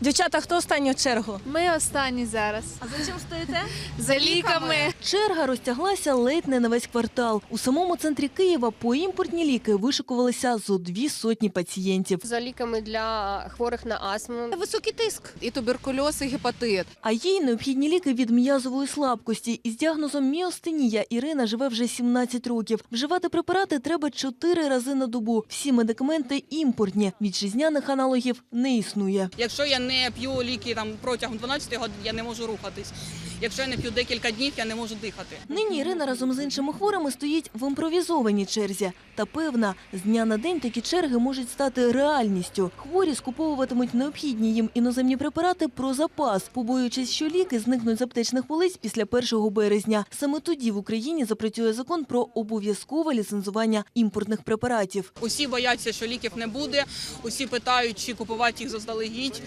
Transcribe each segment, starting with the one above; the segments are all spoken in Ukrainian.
Дівчата, хто останній в чергу? Ми останні зараз. А за чим стоїте? За ліками. Черга розтяглася ледь не на весь квартал. У самому центрі Києва по імпортні ліки вишикувалися зо дві сотні пацієнтів. за ліками для хворих на астму. Високий тиск. І туберкульоз, і гепатит. А їй необхідні ліки від м'язової слабкості. Із діагнозом міостенія Ірина живе вже 17 років. Вживати препарати треба 4 рази на добу. Всі медикаменти імпортні. Вітчизняних аналогів не існує. Якщо я не п'ю ліки там протягом 12 годин, я не можу рухатись. Якщо я не п'ю декілька днів, я не можу дихати. Нині Ірина разом з іншими хворими стоїть в імпровізованій черзі. Та певна, з дня на день такі черги можуть стати реальністю. Хворі скуповуватимуть необхідні їм іноземні препарати про запас, побоюючись, що ліки зникнуть з аптечних полиць після 1 березня. Саме тоді в Україні запрацює закон про обов'язкове ліцензування імпортних препаратів. Усі бояться, що ліків не буде. Усі питають, чи купувати їх заздалегідь,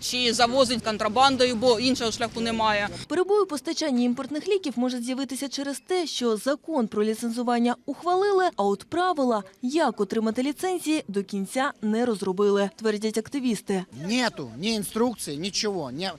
чи завозить контрабандою, бо іншого шляху немає. Перебої у постачанні імпортних ліків може з'явитися через те, що закон про ліцензування ухвалили, а от правила, як отримати ліцензії, до кінця не розробили, твердять активісти. Нету ни инструкции, ничего. Не...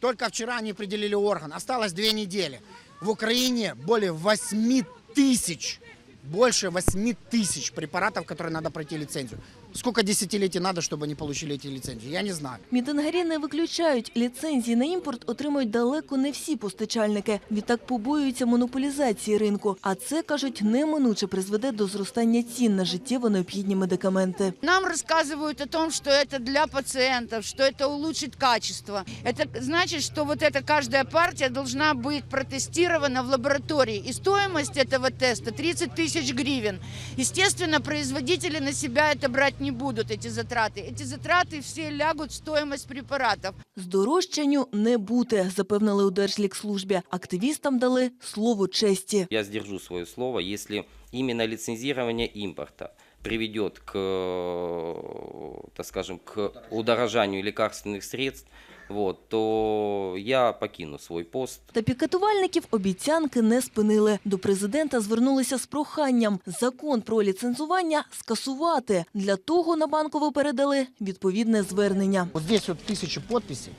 Только вчера они определили орган. Осталось две недели. В Украине более 8 тысяч, больше 8 тысяч препаратов, которые надо пройти лицензию. Сколько десятилетий надо, чтобы они получили эти лицензии? Я не знаю. Мітингарі не виключають, ліцензії на імпорт отримують далеко не всі постачальники. Відтак побоюються монополізації ринку. А це, кажуть, неминуче призведе до зростання цін на життєво необхідні медикаменти. Нам рассказывают о том, что это для пациентов, что это улучшит качество. Это значит, что вот эта каждая партия должна быть протестирована в лаборатории. И стоимость этого теста 30 тысяч гривен. Естественно, производители на себя это брать не будут, эти затраты. Эти затраты все лягут в стоимость препаратов. Здорожчанню не бути, запевнили у Держлікслужбі. Активістам дали слово честі. Я сдержу свое слово, если именно лицензирование импорта приведет к, э, так скажем, к удорожанию лекарственных средств, вот, то я покину свой пост. Та пікетувальників обіцянки не спинили. До президента звернулися з проханням закон про ліцензування скасувати. Для того на банкову передали відповідне звернення. Вот здесь вот тысячи подписей,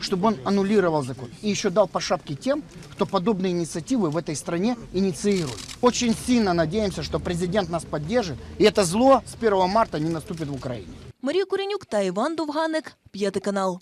чтобы он аннулировал закон. И еще дал по шапке тем, кто подобные инициативы в этой стране инициирует. Очень сильно надеемся, что президент нас поддержит, и это зло с 1 марта не наступит в Украине. Марія Коренюк та Іван Довганик, п'ятий канал.